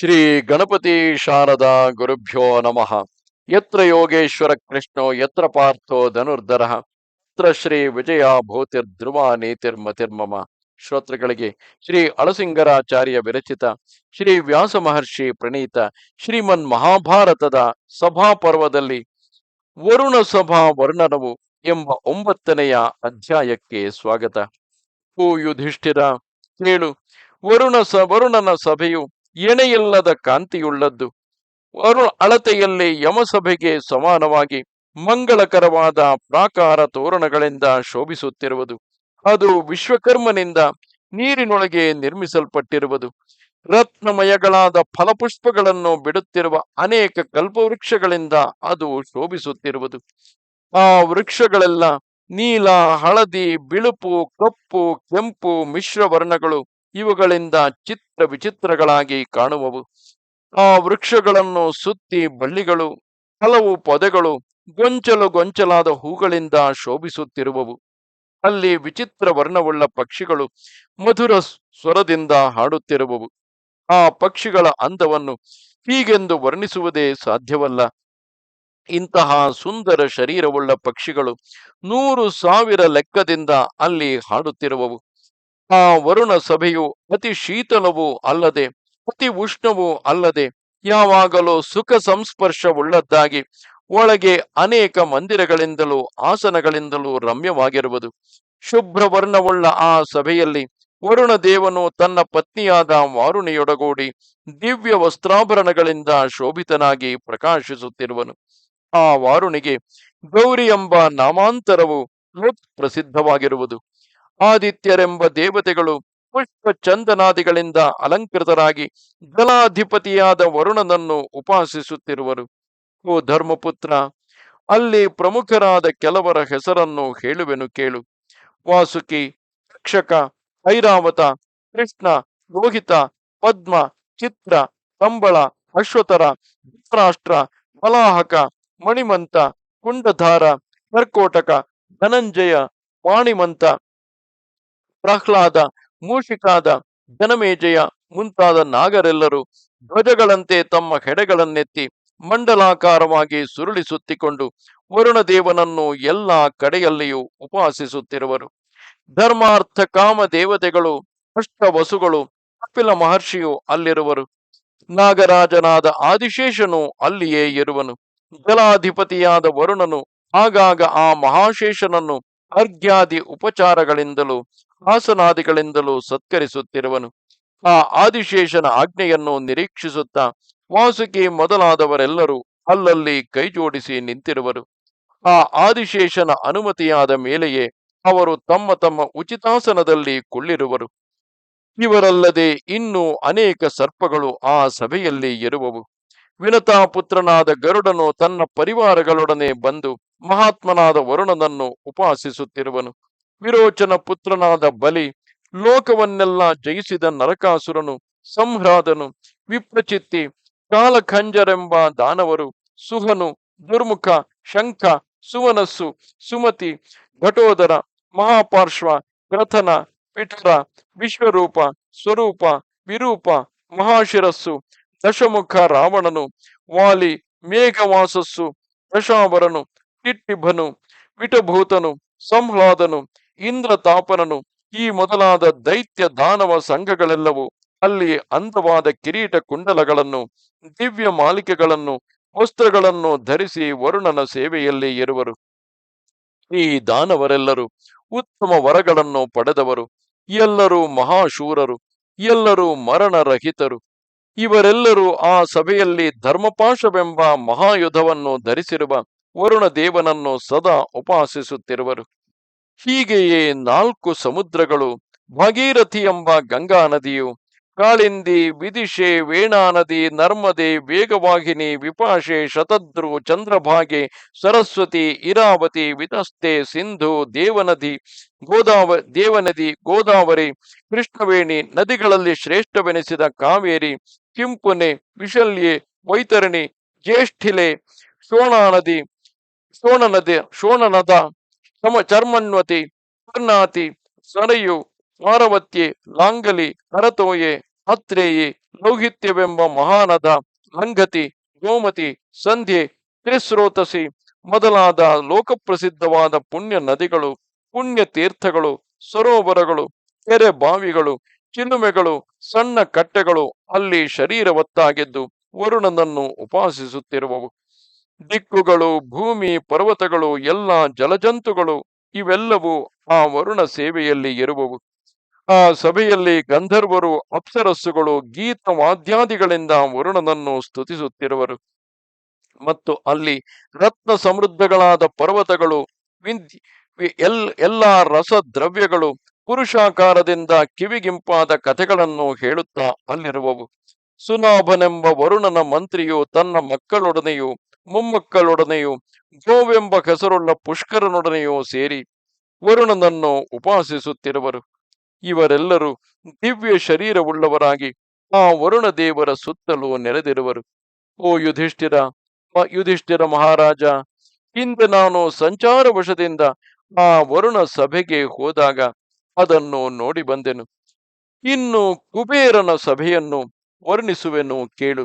ಶ್ರೀ ಗಣಪತಿ ಶಾರದಾ ಗುರುಭ್ಯೋ ನಮಃ. ಯತ್ರ ಯೋಗೇಶ್ವರ ಕೃಷ್ಣೋ, ಯತ್ರ ಪಾರ್ಥೋ ಧನುರ್ಧರ, ಯತ್ರ ಶ್ರೀ ವಿಜಯ ಭೂತಿರ್ಧ್ರುವ ನೀತಿರ್ಮತಿರ್ಮಮ ಶ್ರೋತೃಗಳಿಗೆ ಶ್ರೀ ಅಳಸಿಂಗರಾಚಾರ್ಯ ವಿರಚಿತ, ಶ್ರೀ ವ್ಯಾಸ ಮಹರ್ಷಿ ಪ್ರಣೀತ, ಶ್ರೀಮನ್ ಮಹಾಭಾರತದ ಸಭಾ ಪರ್ವದಲ್ಲಿ ವರುಣ ಸಭಾ ವರ್ಣನವು ಎಂಬ ಒಂಬತ್ತನೆಯ ಅಧ್ಯಾಯಕ್ಕೆ ಸ್ವಾಗತ. ಹೂ ಯುಧಿಷ್ಠಿರ ಕೇಳು, ವರುಣ ಸ, ವರುಣನ ಸಭೆಯು ಎಣೆಯಿಲ್ಲದ ಕಾಂತಿಯುಳ್ಳದ್ದು. ಅರು ಅಳತೆಯಲ್ಲಿ ಯಮಸಭೆಗೆ ಸಮಾನವಾಗಿ ಮಂಗಳಕರವಾದ ಪ್ರಾಕಾರ ತೋರಣಗಳಿಂದ ಶೋಭಿಸುತ್ತಿರುವುದು. ಅದು ವಿಶ್ವಕರ್ಮನಿಂದ ನೀರಿನೊಳಗೆ ನಿರ್ಮಿಸಲ್ಪಟ್ಟಿರುವುದು. ರತ್ನಮಯಗಳಾದ ಫಲಪುಷ್ಪಗಳನ್ನು ಬಿಡುತ್ತಿರುವ ಅನೇಕ ಕಲ್ಪವೃಕ್ಷಗಳಿಂದ ಅದು ಶೋಭಿಸುತ್ತಿರುವುದು. ಆ ವೃಕ್ಷಗಳೆಲ್ಲ ನೀಲ, ಹಳದಿ, ಬಿಳುಪು, ಕಪ್ಪು, ಕೆಂಪು ಮಿಶ್ರ ವರ್ಣಗಳು ಇವುಗಳಿಂದ ಚಿತ್ರ ವಿಚಿತ್ರಗಳಾಗಿ ಕಾಣುವವು. ಆ ವೃಕ್ಷಗಳನ್ನು ಸುತ್ತಿ ಬಳ್ಳಿಗಳು, ಹಲವು ಪೊದೆಗಳು, ಗೊಂಚಲು ಗೊಂಚಲಾದ ಹೂಗಳಿಂದ ಶೋಭಿಸುತ್ತಿರುವವು. ಅಲ್ಲಿ ವಿಚಿತ್ರ ವರ್ಣವುಳ್ಳ ಪಕ್ಷಿಗಳು ಮಧುರ ಸ್ವರದಿಂದ ಹಾಡುತ್ತಿರುವವು. ಆ ಪಕ್ಷಿಗಳ ಅಂದವನ್ನು ಹೀಗೆಂದು ವರ್ಣಿಸುವುದೇ ಸಾಧ್ಯವಲ್ಲ. ಇಂತಹ ಸುಂದರ ಶರೀರವುಳ್ಳ ಪಕ್ಷಿಗಳು ನೂರು ಸಾವಿರ ಲೆಕ್ಕದಿಂದ ಅಲ್ಲಿ ಹಾಡುತ್ತಿರುವವು. ಆ ವರುಣ ಸಭೆಯು ಅತಿ ಶೀತಲವೂ ಅಲ್ಲದೆ, ಅತಿ ಉಷ್ಣವೂ ಅಲ್ಲದೆ, ಯಾವಾಗಲೂ ಸುಖ ಸಂಸ್ಪರ್ಶವುಳ್ಳದ್ದಾಗಿ, ಒಳಗೆ ಅನೇಕ ಮಂದಿರಗಳಿಂದಲೂ, ಆಸನಗಳಿಂದಲೂ ರಮ್ಯವಾಗಿರುವುದು. ಶುಭ್ರವರ್ಣವುಳ್ಳ ಆ ಸಭೆಯಲ್ಲಿ ವರುಣ ದೇವನು ತನ್ನ ಪತ್ನಿಯಾದ ವಾರುಣಿಯೊಡಗೂಡಿ ದಿವ್ಯ ವಸ್ತ್ರಾಭರಣಗಳಿಂದ ಶೋಭಿತನಾಗಿ ಪ್ರಕಾಶಿಸುತ್ತಿರುವನು. ಆ ವಾರುಣಿಗೆ ಗೌರಿ ಎಂಬ ನಾಮಾಂತರವು ಪ್ರಸಿದ್ಧವಾಗಿರುವುದು ಆದಿತ್ಯರೆಂಬ ದೇವತೆಗಳು ಪುಷ್ಪ ಚಂದನಾದಿಗಳಿಂದ ಅಲಂಕೃತರಾಗಿ ಜಲಾಧಿಪತಿಯಾದ ವರುಣನನ್ನು ಉಪಾಸಿಸುತ್ತಿರುವರು. ಓ ಧರ್ಮಪುತ್ರ, ಅಲ್ಲಿ ಪ್ರಮುಖರಾದ ಕೆಲವರ ಹೆಸರನ್ನು ಹೇಳುವೆನು ಕೇಳು. ವಾಸುಕಿ, ರಕ್ಷಕ, ಐರಾವತ, ಕೃಷ್ಣ, ರೋಹಿತ, ಪದ್ಮ, ಚಿತ್ರ, ಕಂಬಳ ಅಶ್ವತರ ಧೃತರಾಷ್ಟ್ರ, ಬಲಾಹಕ, ಮಣಿಮಂತ, ಕುಂಡಧಾರ, ಕರ್ಕೋಟಕ, ಧನಂಜಯ, ವಾಣಿಮಂತ ಪ್ರಹ್ಲಾದ, ಮೂಷಿಕಾದ ಜನಮೇಜಯ ಮುಂತಾದ ನಾಗರೆಲ್ಲರೂ ಧ್ವಜಗಳಂತೆ ತಮ್ಮ ಹೆಡೆಗಳನ್ನೆತ್ತಿ ಮಂಡಲಾಕಾರವಾಗಿ ಸುರುಳಿಸುತ್ತಿಕೊಂಡು ವರುಣದೇವನನ್ನು ಎಲ್ಲ ಕಡೆಯಲ್ಲಿಯೂ ಉಪಾಸಿಸುತ್ತಿರುವರು. ಧರ್ಮಾರ್ಥ ಕಾಮ ದೇವತೆಗಳು ಅಷ್ಟ ವಸುಗಳು ಕಪಿಲ ಮಹರ್ಷಿಯು ಅಲ್ಲಿರುವರು. ನಾಗರಾಜನಾದ ಆದಿಶೇಷನು ಅಲ್ಲಿಯೇ ಇರುವನು. ಜಲಾಧಿಪತಿಯಾದ ವರುಣನು ಆಗಾಗ ಆ ಮಹಾಶೇಷನನ್ನು ಅರ್ಘ್ಯಾದಿ ಉಪಚಾರಗಳಿಂದಲೂ ಆಸನಾದಿಗಳಿಂದಲೂ ಸತ್ಕರಿಸುತ್ತಿರುವನು. ಆ ಆದಿಶೇಷನ ಆಜ್ಞೆಯನ್ನು ನಿರೀಕ್ಷಿಸುತ್ತಾ ವಾಸುಕಿ ಮೊದಲಾದವರೆಲ್ಲರೂ ಅಲ್ಲಲ್ಲಿ ಕೈಜೋಡಿಸಿ ನಿಂತಿರುವರು. ಆ ಆದಿಶೇಷನ ಅನುಮತಿಯಾದ ಮೇಲೆಯೇ ಅವರು ತಮ್ಮ ತಮ್ಮ ಉಚಿತಾಸನದಲ್ಲಿ ಕುಳ್ಳಿರುವರು. ಇವರಲ್ಲದೆ ಇನ್ನೂ ಅನೇಕ ಸರ್ಪಗಳು ಆ ಸಭೆಯಲ್ಲಿ ಇರುವವು. ವಿನತಾ ಪುತ್ರನಾದ ಗರುಡನು ತನ್ನ ಪರಿವಾರಗಳೊಡನೆ ಬಂದು ಮಹಾತ್ಮನಾದ ವರುಣನನ್ನು ಉಪಾಸಿಸುತ್ತಿರುವನು. ವಿರೋಚನ ಪುತ್ರನಾದ ಬಲಿ ಲೋಕವನ್ನೆಲ್ಲ ಜಯಿಸಿದ ನರಕಾಸುರನು, ಸಂಹ್ರಾದನು, ವಿಪ್ರಚಿತ್ತಿ, ಕಾಲಖಂಜರೆಂಬ ದಾನವರು, ಸುಹನು, ದುರ್ಮುಖ, ಶಂಖ, ಸುವನಸ್ಸು, ಸುಮತಿ, ಘಟೋದರ, ಮಹಾಪಾರ್ಶ್ವ ಗ್ರಥನ ಪಿಠರ ವಿಶ್ವರೂಪ, ಸ್ವರೂಪ, ವಿರೂಪ, ಮಹಾಶಿರಸ್ಸು, ದಶಮುಖ ರಾವಣನು, ವಾಲಿ, ಮೇಘವಾಸಸ್ಸು, ದಶಾವರನು ಟಿಟ್ಟಿಭನು ವಿಟಭೂತನು, ಸಂಹ್ಲಾದನು ಇಂದ್ರ ತಾಪನನು ಈ ಮೊದಲಾದ ದೈತ್ಯ ದಾನವ ಸಂಘಗಳೆಲ್ಲವೂ ಅಲ್ಲಿ ಅಂದವಾದ ಕಿರೀಟ ಕುಂಡಲಗಳನ್ನು, ದಿವ್ಯ ಮಾಲಿಕೆಗಳನ್ನು, ವಸ್ತ್ರಗಳನ್ನು ಧರಿಸಿ ವರುಣನ ಸೇವೆಯಲ್ಲಿ ಇರುವರು. ಈ ದಾನವರೆಲ್ಲರೂ ಉತ್ತಮ ವರಗಳನ್ನು ಪಡೆದವರು. ಎಲ್ಲರೂ ಮಹಾಶೂರರು, ಎಲ್ಲರೂ ಮರಣರಹಿತರು. ಇವರೆಲ್ಲರೂ ಆ ಸಭೆಯಲ್ಲಿ ಧರ್ಮಪಾಶವೆಂಬ ಮಹಾಯುಧವನ್ನು ಧರಿಸಿರುವ ವರುಣ ದೇವನನ್ನು ಸದಾ ಉಪಾಸಿಸುತ್ತಿರುವರು. ಹೀಗೆಯೇ ನಾಲ್ಕು ಸಮುದ್ರಗಳು ಭಾಗೀರಥಿ ಎಂಬ ಗಂಗಾ ನದಿಯು, ಕಾಳಿಂದಿ, ವಿದಿಶೆ, ವೇಣಾ ನದಿ, ನರ್ಮದೆ, ವೇಗವಾಹಿನಿ, ವಿಪಾಶೆ, ಶತದ್ರು, ಚಂದ್ರಭಾಗೆ, ಸರಸ್ವತಿ, ಇರಾವತಿ, ವಿತಸ್ತೆ, ಸಿಂಧು, ದೇವನದಿ, ಗೋದಾವ, ದೇವನದಿ, ಗೋದಾವರಿ, ಕೃಷ್ಣವೇಣಿ ನದಿಗಳಲ್ಲಿ ಶ್ರೇಷ್ಠವೆನಿಸಿದ ಕಾವೇರಿ ಕಿಂಪುನೆ ವಿಶಲ್ಯೆ, ವೈತರಣಿ, ಜ್ಯೇಷ್ಠಿಲೆ, ಶೋಣಾ ನದಿ ಶೋಣ ನದಿ ಶೋಣನದ ಸಮ ಚರ್ಮನ್ವತಿ ಕರ್ನಾತಿ ಸರಯು ಸಾರವತ್ಯೆ ಲಾಂಗಲಿ, ಹರತೋಯೆ, ಹತ್ರೇಯಿ, ಲೌಹಿತ್ಯವೆಂಬ ಮಹಾನದ, ಲಂಗತಿ, ಗೋಮತಿ, ಸಂಧ್ಯೆ, ತ್ರಿಸ್ರೋತಸಿ, ಮೊದಲಾದ ಲೋಕಪ್ರಸಿದ್ಧವಾದ ಪುಣ್ಯ ನದಿಗಳು, ಪುಣ್ಯ ತೀರ್ಥಗಳು, ಸರೋವರಗಳು, ಕೆರೆ ಬಾವಿಗಳು, ಚಿಲುಮೆಗಳು, ಸಣ್ಣ ಕಟ್ಟೆಗಳು ಅಲ್ಲಿ ಶರೀರವತ್ತಾಗಿದ್ದು ವರುಣನನ್ನು ಉಪಾಸಿಸುತ್ತಿರುವವು. ದಿಕ್ಕುಗಳು, ಭೂಮಿ, ಪರ್ವತಗಳು, ಎಲ್ಲ ಜಲಜಂತುಗಳು ಇವೆಲ್ಲವೂ ಆ ವರುಣ ಸೇವೆಯಲ್ಲಿ ಇರುವವು. ಆ ಸಭೆಯಲ್ಲಿ ಗಂಧರ್ವರು, ಅಪ್ಸರಸ್ಸುಗಳು, ಗೀತ ವಾದ್ಯಾದಿಗಳಿಂದ ವರುಣನನ್ನು ಸ್ತುತಿಸುತ್ತಿರುವರು. ಮತ್ತು ಅಲ್ಲಿ ರತ್ನ ಸಮೃದ್ಧಗಳಾದ ಪರ್ವತಗಳು ಎಲ್, ಎಲ್ಲಾ ರಸ ದ್ರವ್ಯಗಳು, ಪುರುಷಾಕಾರದಿಂದ ಕಿವಿಗಿಂಪಾದ ಕಥೆಗಳನ್ನು ಹೇಳುತ್ತಾ ಅಲ್ಲಿರುವವು. ಸುನಾಭನೆಂಬ ವರುಣನ ಮಂತ್ರಿಯು ತನ್ನ ಮಕ್ಕಳೊಡನೆಯೂ ಮೊಮ್ಮಕ್ಕಳೊಡನೆಯೂ ಗೋವೆಂಬ ಹೆಸರುಳ್ಳ ಪುಷ್ಕರನೊಡನೆಯೂ ಸೇರಿ ವರುಣನನ್ನು ಉಪಾಸಿಸುತ್ತಿರುವರು. ಇವರೆಲ್ಲರೂ ದಿವ್ಯ ಶರೀರವುಳ್ಳವರಾಗಿ ಆ ವರುಣ ದೇವರ ಸುತ್ತಲೂ ನೆರೆದಿರುವರು. ಓ ಯುಧಿಷ್ಠಿರ ಯುಧಿಷ್ಠಿರ ಮಹಾರಾಜ ಹಿಂದೆ ನಾನು ಸಂಚಾರ ವಶದಿಂದ ಆ ವರುಣ ಸಭೆಗೆ ಹೋದಾಗ ಅದನ್ನು ನೋಡಿ ಬಂದೆನು. ಇನ್ನು ಕುಬೇರನ ಸಭೆಯನ್ನು ವರ್ಣಿಸುವೆನು ಕೇಳು.